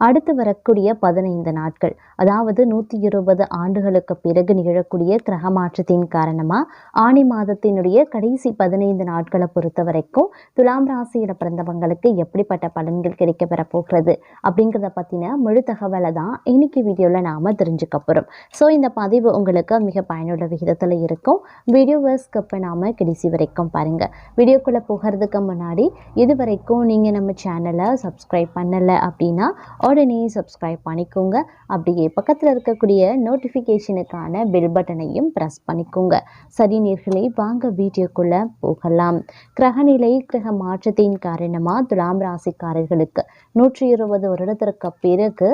அடுத்து வரக்கூடிய பதினைந்து நாட்கள் அதாவது நூற்றி இருபது ஆண்டுகளுக்கு பிறகு நிகழக்கூடிய கிரக மாற்றத்தின் காரணமாக ஆணி மாதத்தினுடைய கடைசி பதினைந்து நாட்களை பொறுத்த வரைக்கும் துலாம் ராசியில் பிறந்தவங்களுக்கு எப்படிப்பட்ட பலன்கள் கிடைக்க பெற போகிறது அப்படிங்கிறத பற்றின முழு தகவலை தான் இன்னைக்கு வீடியோவில் நாம் தெரிஞ்சுக்க போகிறோம் ஸோ இந்த பதிவு உங்களுக்கு மிக பயனுள்ள விகிதத்தில் இருக்கும். வீடியோவை ஸ்கிப் பண்ணாமல் கடைசி வரைக்கும் பாருங்கள் வீடியோக்குள்ளே போகிறதுக்கு முன்னாடி இது வரைக்கும் நீங்கள் நம்ம சேனலை சப்ஸ்கிரைப் பண்ணலை அப்படின்னா உடனே சப்ஸ்கிரைப் பண்ணிக்கோங்க. அப்படியே பக்கத்தில் இருக்கக்கூடிய நோட்டிஃபிகேஷனுக்கான பெல் பட்டனையும் ப்ரெஸ் பண்ணிக்கோங்க. சரி நீர்களை வாங்க வீடியோக்குள்ளே போகலாம். கிரகநிலை கிரக மாற்றத்தின் காரணமாக துலாம் ராசிக்காரர்களுக்கு நூற்றி இருபது வருடத்திற்கு பிறகு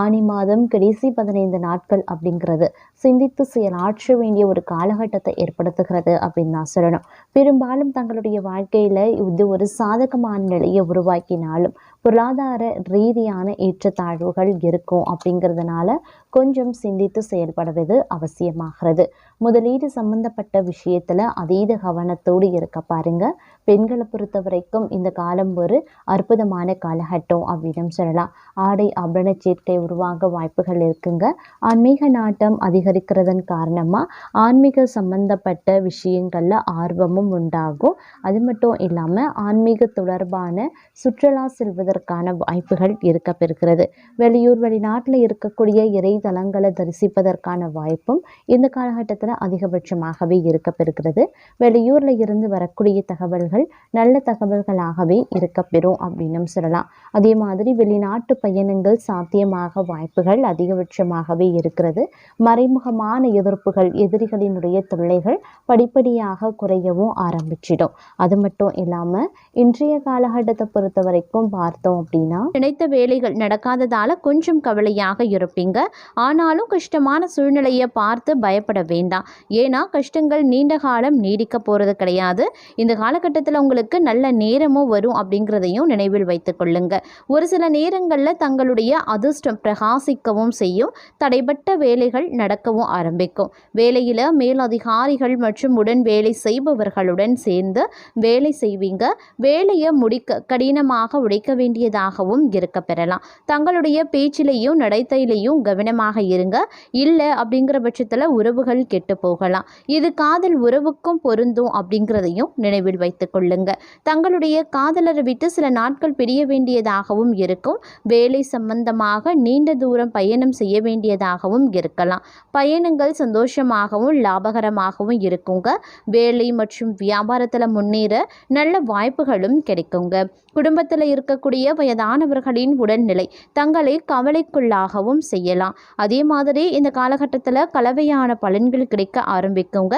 ஆணி மாதம் கடைசி பதினைந்து நாட்கள் அப்படிங்கிறது. சிந்தித்து செயலாற்ற வேண்டிய ஒரு காலகட்டத்தை ஏற்படுத்துகிறது அப்படின்னு தான் சொல்லணும். பெரும்பாலும் தங்களுடைய வாழ்க்கையில் இது ஒரு சாதகமான நிலையை உருவாக்கினாலும் பொருளாதார ரீதியான ஏற்றத்தாழ்வுகள் இருக்கும் அப்படிங்கிறதுனால கொஞ்சம் சிந்தித்து செயல்படுவது அவசியமாகிறது. முதலீடு சம்பந்தப்பட்ட விஷயத்தில் அதீத கவனத்தோடு இருக்க பாருங்க. பெண்களை பொறுத்த வரைக்கும் இந்த காலம் ஒரு அற்புதமான காலகட்டம் அப்படின்னு சொல்லலாம். ஆடை ஆபரண சேர்க்கை உருவாக வாய்ப்புகள் இருக்குங்க. ஆன்மீக நாட்டம் அதிகரிக்கிறதன் காரணமாக ஆன்மீக சம்பந்தப்பட்ட விஷயங்களில் ஆர்வமும் உண்டாகும். அது மட்டும் இல்லாமல் ஆன்மீக தொடர்பான சுற்றுலா செல்வதற்கான வாய்ப்புகள் இருக்க பெறுகிறது. வெளியூர் வெளிநாட்டில் இருக்கக்கூடிய இறை தலங்களை தரிசிப்பதற்கான வாய்ப்பும் இந்த காலகட்டத்தில் அதிகபட்சமாகவே இருக்கப்பெறுகிறது. வெளியூரில் இருந்து வரக்கூடிய தகவல்கள் நல்ல தகவல்களாகவே இருக்கப்பெறும் அப்படின்னும் சொல்லலாம். அதே மாதிரி வெளிநாட்டு பயணங்கள் சாத்தியமாக வாய்ப்புகள் அதிகபட்சமாகவே இருக்கிறது. மறைமுகமான எதிர்ப்புகள் எதிரிகளினுடைய தொல்லைகள் படிப்படியாக குறையவும் ஆரம்பிச்சிடும். அது மட்டும் இல்லாமல் இன்றைய காலகட்டத்தை பொறுத்த வரைக்கும் பார்த்தோம் அப்படின்னா நினைத்த வேலைகள் நடக்காததால கொஞ்சம் கவலையாக இருப்பீங்க. ஆனாலும் கஷ்டமான சூழ்நிலையை பார்த்து பயப்பட வேண்டாம். ஏன்னா கஷ்டங்கள் நீண்ட காலம் நீடிக்க போகிறது கிடையாது. இந்த காலகட்டத்தில் உங்களுக்கு நல்ல நேரமும் வரும் அப்படிங்கிறதையும் நினைவில் வைத்துக் கொள்ளுங்க. ஒரு சில நேரங்களில் தங்களுடைய அதிர்ஷ்டம் பிரகாசிக்கவும் செய்யும். தடைப்பட்ட வேலைகள் நடக்கவும் ஆரம்பிக்கும். வேலையில் மேலதிகாரிகள் மற்றும் உடன் வேலை செய்பவர்களுடன் சேர்ந்து வேலை செய்வீங்க. வேலையை முடிக்க கடினமாக உழைக்க வேண்டியதாகவும் இருக்க பெறலாம் தங்களுடைய பேச்சிலையும் நடத்தையிலையும் கவனமாக இருங்க. இல்லை அப்படிங்கிற பட்சத்தில் உறவுகள் கெட்டு போகலாம். இது காதல் உறவுக்கும் பொருந்தும் அப்படிங்கிறதையும் நினைவில் வைத்துக் கொள்ளுங்க. தங்களுடைய காதலரை விட்டு சில நாட்கள் பிரிய வேண்டியதாகவும் இருக்கும். வேலை சம்பந்தமாக நீண்ட தூரம் பயணம் செய்ய வேண்டியதாகவும் இருக்கலாம். பயணங்கள் சந்தோஷமாகவும் லாபகரமாகவும் இருக்குங்க. வேலை மற்றும் வியாபாரத்தில் முன்னேற நல்ல வாய்ப்புகளும் கிடைக்குங்க. குடும்பத்தில் இருக்கக்கூடிய வயதானவர்களின் உடல்நிலை தங்களை கவலைக்குள்ளாகவும் செய்யலாம். அதே மாதிரி இந்த காலகட்டத்தில் கலவையான பலன்கள் கிடைக்க ஆரம்பிக்குங்க.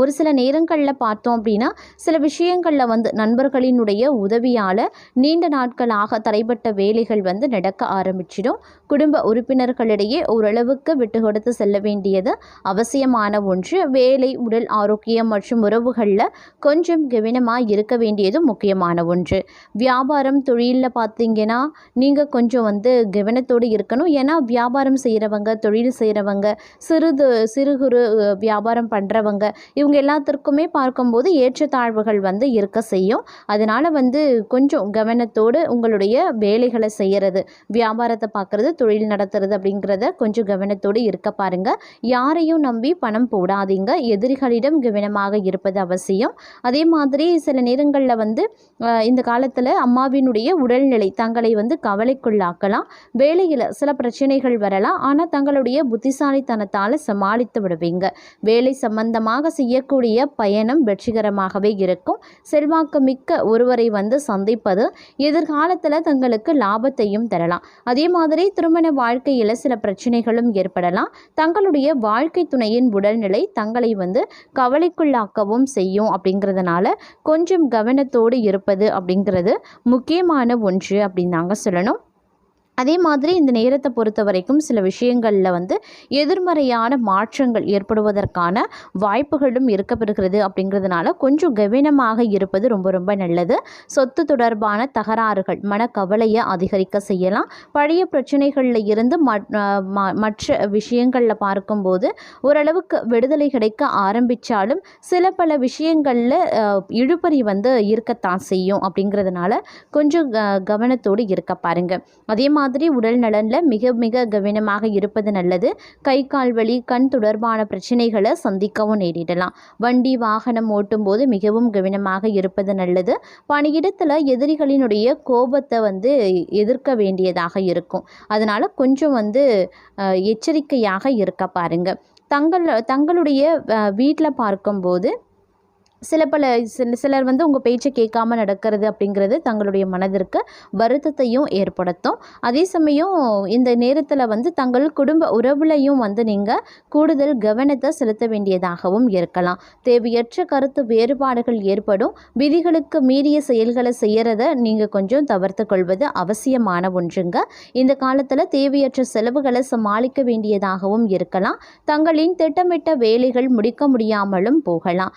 ஒரு சில நேரங்களில் பார்த்தோம் அப்படின்னா சில விஷயங்களில் வந்து நண்பர்களினுடைய உதவியால் நீண்ட நாட்களாக தடைப்பட்ட வேலைகள் வந்து நடக்க ஆரம்பிச்சிடும். குடும்ப உறுப்பினர்களிடையே ஓரளவுக்கு விட்டு கொடுத்து செல்ல வேண்டியது அவசியமான ஒன்று. வேலை உடல் ஆரோக்கியம் மற்றும் உறவுகளில் கொஞ்சம் கவனமாக இருக்க வேண்டியது முக்கியமான ஒன்று. வியாபாரம் தொழிலில் பார்த்தீங்கன்னா நீங்கள் கொஞ்சம் வந்து கவனத்தோடு இருக்கணும். ஏன்னா வியாபாரம் செய்கிறவங்க தொழில் செய்கிறவங்க சிறுது சிறு குறு வியாபாரம் பண்ணுறவங்க இவங்க எல்லாத்திற்குமே பார்க்கும்போது ஏற்றத்தாழ்வுகள் வந்து இருக்க செய்யும். அதனால் வந்து கொஞ்சம் கவனத்தோடு உங்களுடைய வேலைகளை செய்கிறது வியாபாரத்தை பார்க்குறது தொழில் நடத்துறது அப்படிங்கிறத கொஞ்சம் கவனத்தோடு இருக்க பாருங்கள் யாரையும் நம்பி பணம் போடாதீங்க. எதிரிகளிடம் கவனமாக இருப்பது அவசியம். அதே மாதிரி சில நேரங்களில் வந்து இந்த காலத்தில் அம்மாவினுடைய உடல்நிலை தங்களை வந்து கவலைக்குள்ளாக்கலாம். வேலையில் சில பிரச்சனைகள் வரலாம். ஆனால் தங்களுடைய புத்திசாலித்தனத்தால் சமாளித்து விடுவீங்க. வேலை சம்பந்தமாக செய்யக்கூடிய பயணம் வெற்றிகரமாகவே இருக்கும். செல்வாக்கு மிக்க ஒருவரை வந்து சந்திப்பது எதிர்காலத்தில் தங்களுக்கு லாபத்தையும் தரலாம். அதே மாதிரி திருமண வாழ்க்கையில் சில பிரச்சனைகளும் ஏற்படலாம். தங்களுடைய வாழ்க்கை துணையின் உடல்நிலை தங்களை வந்து கவலைக்குள்ளாக்கவும் செய்யும் அப்படிங்கிறதுனால கொஞ்சம் கவனத்தோடு இருப்பது அப்படிங்கிறது முக்கியமான ஒன்று அப்படின்னு நாங்கள் சொல்லணும். அதே மாதிரி இந்த நேரத்தை பொறுத்த வரைக்கும் சில விஷயங்களில் வந்து எதிர்மறையான மாற்றங்கள் ஏற்படுவதற்கான வாய்ப்புகளும் இருக்கப்பெறுகிறது அப்படிங்கிறதுனால கொஞ்சம் கவனமாக இருப்பது ரொம்ப ரொம்ப நல்லது. சொத்து தொடர்பான தகராறுகள் மனக்கவலையை அதிகரிக்க செய்யலாம். பழைய பிரச்சனைகளில் இருந்து ம- மற்ற விஷயங்களில் பார்க்கும்போது ஓரளவுக்கு விடுதலை கிடைக்க ஆரம்பித்தாலும் சில பல விஷயங்களில் இழுபறி வந்து இருக்கத்தான் செய்யும் அப்படிங்கிறதுனால கொஞ்சம் க கவனத்தோடு இருக்க பாருங்கள் அதே மாதிரி மாதிரி உடல் நலனில் மிக மிக கவனமாக இருப்பது நல்லது. கை கால் வலி கண் தொடர்பான பிரச்சனைகளை சந்திக்கவும் நேரிடலாம். வண்டி வாகனம் ஓட்டும்போது மிகவும் கவனமாக இருப்பது நல்லது. பணியிடத்தில் எதிரிகளினுடைய கோபத்தை வந்து எதிர்க்க வேண்டியதாக இருக்கும். அதனால் கொஞ்சம் வந்து எச்சரிக்கையாக இருக்க பாருங்கள் தங்கள் தங்களுடைய வீட்டில் பார்க்கும்போது சில பல சில சிலர் வந்து உங்கள் பேச்சை கேட்காம நடக்கிறது அப்படிங்கிறது தங்களுடைய மனதிற்கு வருத்தத்தையும் ஏற்படுத்தும். அதே சமயம் இந்த நேரத்தில் வந்து தங்கள் குடும்ப உறவுலையும் வந்து நீங்கள் கூடுதல் கவனத்தை செலுத்த வேண்டியதாகவும் இருக்கலாம். தேவையற்ற கருத்து வேறுபாடுகள் ஏற்படும். விதிகளுக்கு மீறிய செயல்களை செய்கிறத நீங்கள் கொஞ்சம் தவிர்த்து கொள்வது அவசியமான ஒன்றுங்க. இந்த காலத்தில் தேவையற்ற செலவுகளை சமாளிக்க வேண்டியதாகவும் இருக்கலாம். தங்களின் திட்டமிட்ட வேலைகள் முடிக்க முடியாமலும் போகலாம்.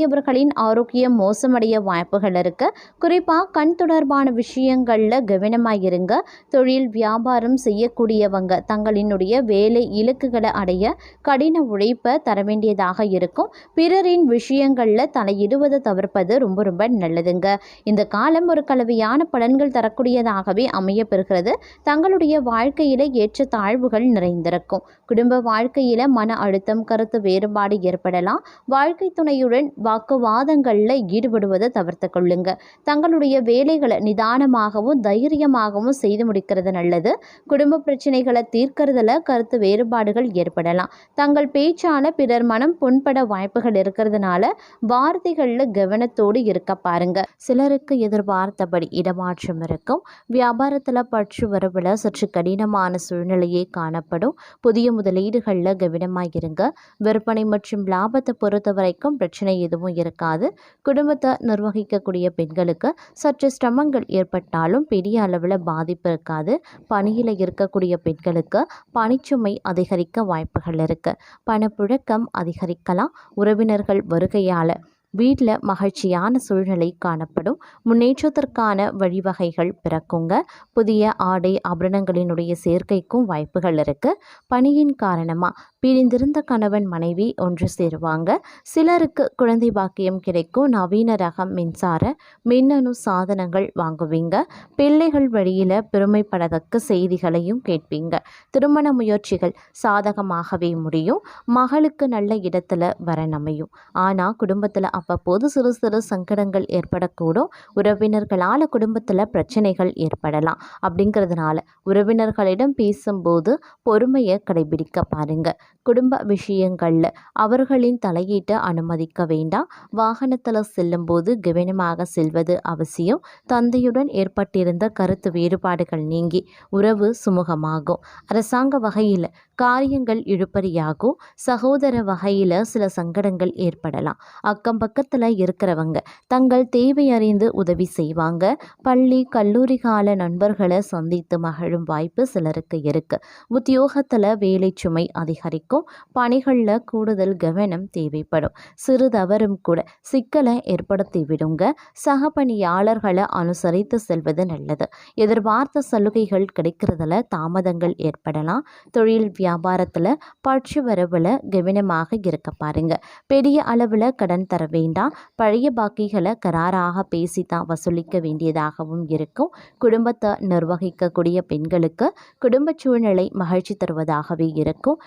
அன்புக்குரியவர்களின் ஆரோக்கியம் மோசமடைய வாய்ப்புகள் இருக்கு குறிப்பாக கண் தொடர்பான விஷயங்களில் கவனமாக இருங்க தொழில் வியாபாரம் செய்யக்கூடியவங்க தங்களினுடைய வேலை இலக்குகளை அடைய கடின உழைப்பை தர வேண்டியதாக இருக்கும். பிறரின் விஷயங்களில் தலையிடுவதை தவிர்ப்பது ரொம்ப ரொம்ப நல்லதுங்க. இந்த காலம் ஒரு கலவையான பலன்கள் தரக்கூடியதாகவே அமைய பெறுகிறது. தங்களுடைய வாழ்க்கையில ஏற்ற தாழ்வுகள் நிறைந்திருக்கும். குடும்ப வாழ்க்கையில் மன அழுத்தம் கருத்து வேறுபாடு ஏற்படலாம். வாழ்க்கை துணையுடன் வாக்குவாதங்களில் ஈடுபடுவதை தவிர்த்து கொள்ளுங்க. தங்களுடைய வேலைகளை நிதானமாகவும் தைரியமாகவும் செய்து முடிக்கிறது நல்லது. குடும்ப பிரச்சனைகளை தீர்க்கறதுல கருத்து வேறுபாடுகள் ஏற்படலாம். தங்கள் பேச்சால பிறர் மனம் புண்பட வாய்ப்புகள் இருக்கிறதுனால வார்த்தைகளில் கவனத்தோடு இருக்க பாருங்க. சிலருக்கு எதிர்பார்த்தபடி இடமாற்றம் இருக்கும். வியாபாரத்தில் பற்று வரவில் சற்று கடினமான சூழ்நிலையே காணப்படும். புதிய முதலீடுகளில் கவனமாக இருங்க விற்பனை மற்றும் லாபத்தை பொறுத்த வரைக்கும் பிரச்சனை எதுவும் இருக்காது. குடும்பத்தை நிர்வகிக்கக்கூடிய பெண்களுக்கு சற்று சிரமங்கள் ஏற்பட்டாலும் பெரிய அளவில் பாதிப்பு இருக்காது. பணியில் இருக்கக்கூடிய பெண்களுக்கு பணிச்சுமை அதிகரிக்க வாய்ப்புகள் இருக்கு. பணப்புழக்கம் அதிகரிக்கலாம். உறவினர்கள் வருகையால் வீட்டில் மகிழ்ச்சியான சூழ்நிலை காணப்படும். முன்னேற்றத்திற்கான வழிவகைகள் பிறக்குங்க. புதிய ஆடை ஆபரணங்களினுடைய சேர்க்கைக்கும் வாய்ப்புகள் இருக்குது பணியின் காரணமாக பிரிந்திருந்த கணவன் மனைவி ஒன்று சேருவாங்க. சிலருக்கு குழந்தை பாக்கியம் கிடைக்கும். நவீன ரகம் மின்சார மின்னணு சாதனங்கள் வாங்குவீங்க. பிள்ளைகள் வழியில் பெருமைப்படத்தக்க செய்திகளையும் கேட்பீங்க. திருமண முயற்சிகள் சாதகமாகவே முடியும். மகளுக்கு நல்ல இடத்துல வரன் அமையும் ஆனால் குடும்பத்தில் அவ்வப்போது சிறு சிறு சங்கடங்கள் ஏற்படக்கூடும். உறவினர்களால் குடும்பத்தில் பிரச்சனைகள் ஏற்படலாம். அப்படிங்கிறதுனால உறவினர்களிடம் பேசும்போது பொறுமையை கடைபிடிக்க பாருங்கள் குடும்ப விஷயங்களில் அவர்களின் தலையீட்டை அனுமதிக்க வேண்டாம். வாகனத்தில் செல்லும்போது கவனமாக செல்வது அவசியம். தந்தையுடன் ஏற்பட்டிருந்த கருத்து வேறுபாடுகள் நீங்கி உறவு சுமூகமாகும். அரசாங்க வகையில் காரியங்கள் இழுப்பறியாகும் சகோதர வகையில் சில சங்கடங்கள் ஏற்படலாம். அக்கம் பக்கத்தில் இருக்கிறவங்க தங்கள் தேவை அறிந்து உதவி செய்வாங்க. பள்ளி கல்லூரி கால நண்பர்களை சந்தித்து மகிழும் வாய்ப்பு சிலருக்கு இருக்கு. உத்தியோகத்தில் வேலை சுமை அதிகரிக்கும். பணிகளில் கூடுதல் கவனம் தேவைப்படும். சிறு தவறும் கூட சிக்கலை ஏற்படுத்தி விடுங்க. சக பணியாளர்களை அனுசரித்து செல்வது நல்லது. எதிர்பார்த்த சலுகைகள் கிடைக்கிறதுல தாமதங்கள் ஏற்படலாம். தொழில் வியாபாரத்தில் பற்று வரவில் கவனமாக இருக்க பாருங்க. பெரிய அளவில் கடன் தர வேண்டாம். பழைய பாக்கிகளை கராராக பேசி தான் வசூலிக்க வேண்டியதாகவும் இருக்கும். குடும்பத்தை நிர்வகிக்கக்கூடிய பெண்களுக்கு குடும்ப சூழ்நிலை மகிழ்ச்சி தருவதாகவே இருக்கும்.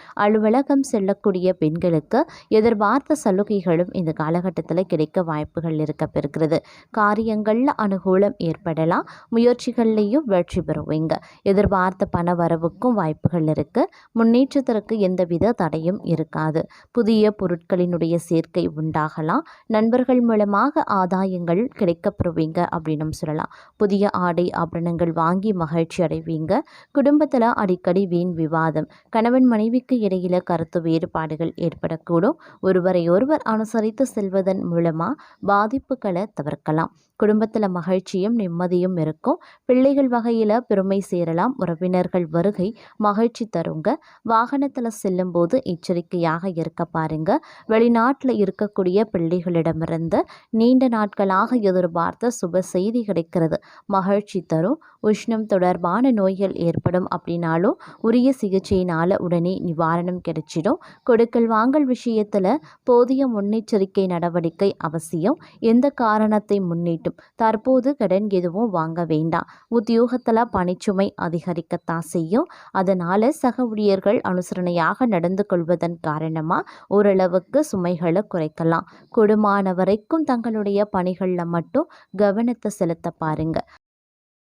கழகம் செல்லக்கூடிய பெண்களுக்கு எதிர்பார்த்த சலுகைகளும் இந்த காலகட்டத்தில் கிடைக்க வாய்ப்புகள் இருக்க பெறுகிறது காரியங்களில் அனுகூலம் ஏற்படலாம். முயற்சிகள்லையும் வெற்றி பெறுவீங்க எதிர்பார்த்த பண வரவுக்கும் வாய்ப்புகள் இருக்கு. முன்னேற்றத்திற்கு எந்தவித தடையும் இருக்காது. புதிய பொருட்களினுடைய சேர்க்கை உண்டாகலாம். நண்பர்கள் மூலமாக ஆதாயங்கள் கிடைக்கப்பெறுவீங்க அப்படின்னு சொல்லலாம். புதிய ஆடை ஆபரணங்கள் வாங்கி மகிழ்ச்சி அடைவீங்க. குடும்பத்தில் அடிக்கடி வீண் விவாதம். கணவன் மனைவிக்கு இடையில கருத்து வேறுபாடுகள் ஏற்படக்கூடும். ஒருவரை ஒருவர் அனுசரித்து செல்வதன் மூலமாக பாதிப்புகளை தவிர்க்கலாம். குடும்பத்தில் மகிழ்ச்சியும் நிம்மதியும் இருக்கும். பிள்ளைகள் வகையில் பெருமை சேரலாம். உறவினர்கள் வருகை மகிழ்ச்சி தருங்க. வாகனத்தில் செல்லும்போது எச்சரிக்கையாக இருக்க பாருங்க. வெளிநாட்டில் இருக்கக்கூடிய பிள்ளைகளிடமிருந்து நீண்ட நாட்களாக எதிர்பார்த்த சுப செய்தி கிடைக்கிறது. மகிழ்ச்சி தரும். உஷ்ணம் தொடர்பான நோய்கள் ஏற்படும் அப்படின்னாலும் உரிய சிகிச்சையினால் உடனே நிவாரணம் கிடைச்சிடும். கொடுக்கல் வாங்கல் விஷயத்தில் போதிய முன்னெச்சரிக்கை நடவடிக்கை அவசியம். எந்த காரணத்தை முன்னிட்டு முன்னிட்டும் தற்போது கடன் எதுவும் வாங்க வேண்டாம். உத்தியோகத்தில் பணிச்சுமை அதிகரிக்கத்தான் செய்யும். அதனால் சக ஊழியர்கள் அனுசரணையாக நடந்து கொள்வதன் காரணமாக ஓரளவுக்கு சுமைகளை குறைக்கலாம். கூடுமான வரைக்கும் தங்களுடைய பணிகளில் மட்டும் கவனத்தை செலுத்த பாருங்க.